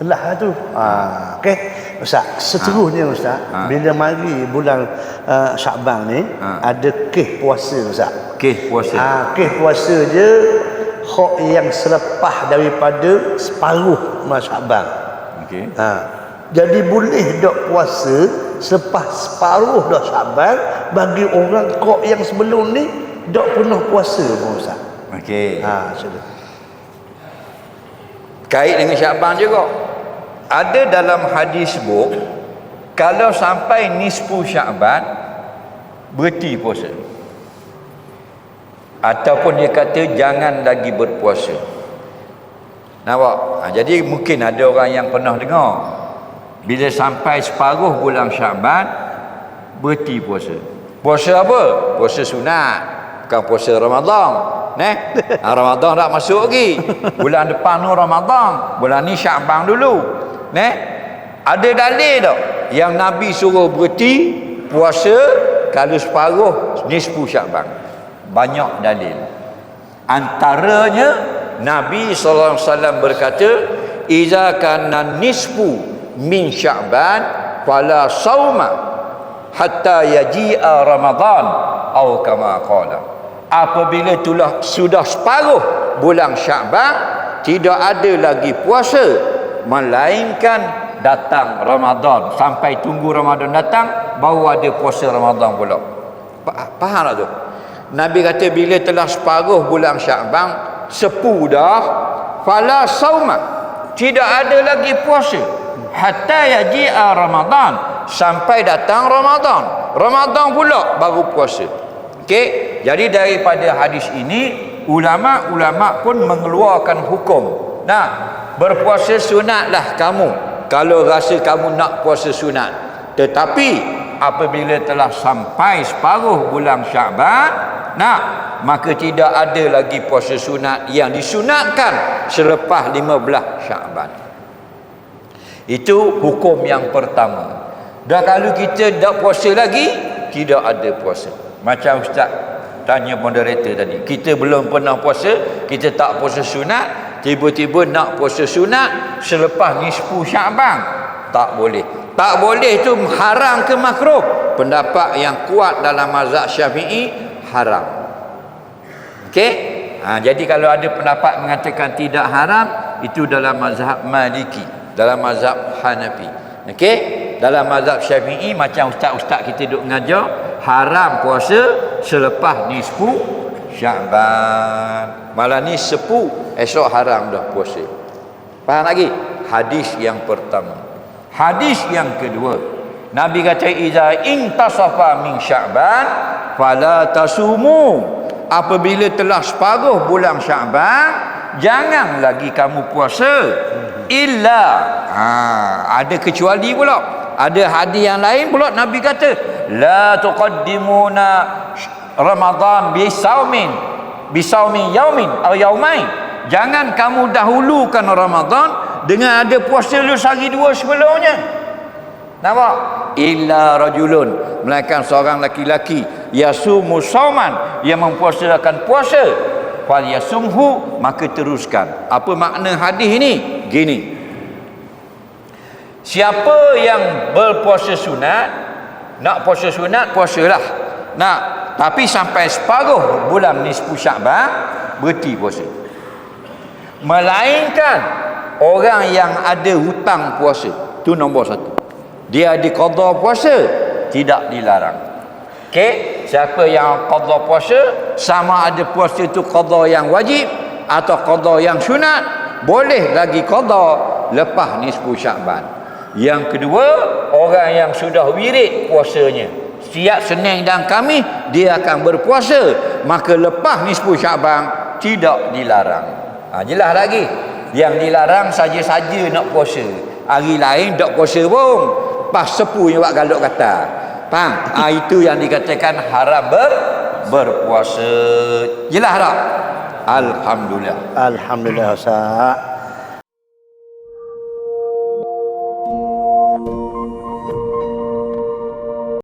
Telah tu. Ha, okey. Ustaz, seterusnya Ustaz, Ha. bila mari bulan uh, Syaban ni, Ha. ada kes puasa Ustaz. Okey, puasa. Ha, kes puasa je hak yang selepas daripada separuh bulan Syaban. Okey. Ha. Jadi boleh dok puasa selepas separuh dah Syaban bagi orang kok yang sebelum ni dok pernah puasa pun Ustaz. Okey. Ha, sudah. Kait dengan Syaban juga. Ada dalam hadis sebut kalau sampai nisfu Syaban berhenti puasa. Ataupun dia kata jangan lagi berpuasa. Nampak? Ha, jadi mungkin ada orang yang pernah dengar bila sampai separuh bulan Syaban berhenti puasa. Puasa apa? Puasa sunat. Bukan puasa Ramadan. Neh. Ha, Ramadan tak masuk lagi. Bulan depan tu Ramadan. Bulan ni Syaban dulu. Neh. Ada dalil tak yang Nabi suruh berhenti puasa kalau separuh nisfu Syaban. Banyak dalil. Antaranya Nabi SAW berkata Iza kana nisfu min sya'ban Fala sawma Hatta yaji'a Ramadan Atau kama qala Apabila itulah sudah separuh bulan Sya'ban Tidak ada lagi puasa Melainkan datang Ramadan. Sampai tunggu Ramadan datang Baru ada puasa Ramadan pula. Faham tak tu? Nabi kata bila telah separuh bulan Sya'ban sepu dah fala sauma. Tidak ada lagi puasa. Hatta yaji'a Ramadan. Sampai datang Ramadan. Ramadan pula baru puasa okey jadi daripada hadis ini ulama-ulama pun mengeluarkan hukum nah berpuasa sunatlah kamu kalau rasa kamu nak puasa sunat tetapi apabila telah sampai separuh bulan Syaban Nah, maka tidak ada lagi puasa sunat yang disunatkan selepas 15 Syaban. Itu hukum yang pertama. Dan kalau kita tak puasa lagi, tidak ada puasa. Macam ustaz tanya moderator tadi. Kita belum pernah puasa, kita tak puasa sunat, tiba-tiba nak puasa sunat selepas nisfu Syaban. Tak boleh. Tak boleh itu haram ke makruh? Pendapat yang kuat dalam mazhab Syafi'i haram. Okey? Ha, jadi kalau ada pendapat mengatakan tidak haram, itu dalam mazhab Maliki, dalam mazhab Hanafi. Okey? Dalam mazhab Syafi'i macam ustaz-ustaz kita duk mengajar, haram puasa selepas nisfu Syaban. Malah ni sepu, esok haram dah puasa. Faham lagi? Hadis yang pertama. Hadis yang kedua. Nabi kata iza intasafa min Sya'ban fala tasumu. Apabila telah separuh bulan Sya'ban, jangan lagi kamu puasa illa ha, ada kecuali pula. Ada hadis yang lain pula Nabi kata la tuqaddimuna Ramadan bi saumin bi saumi yaumin atau yaumain. Jangan kamu dahulukan Ramadan dengan ada puasa lu sehari dua sebelumnya. Nampak? Illa rajulun melainkan seorang laki-laki yasumu sauman yang mempuasakan puasa fal yasumhu maka teruskan. Apa makna hadis ini? Gini. Siapa yang berpuasa sunat nak puasa sunat puasalah. Nak tapi sampai separuh bulan nisfu Syaban berhenti puasa. Melainkan orang yang ada hutang puasa. Itu nombor satu. Dia ada qada puasa, tidak dilarang. Okey, siapa yang qada puasa, sama ada puasa itu qada yang wajib atau qada yang sunat, boleh lagi qada lepas nisfu Syaban. Yang kedua, orang yang sudah wirid puasanya. Setiap Senin dan Khamis dia akan berpuasa, maka lepas nisfu Syaban tidak dilarang. Ha, jelas lagi. Yang dilarang saja-saja nak puasa. Hari lain tak puasa pun. Pas sepu yang buat galuk kata. Faham? Ha, itu yang dikatakan haram ber, berpuasa. Jelas tak? Alhamdulillah. Alhamdulillah Ustaz.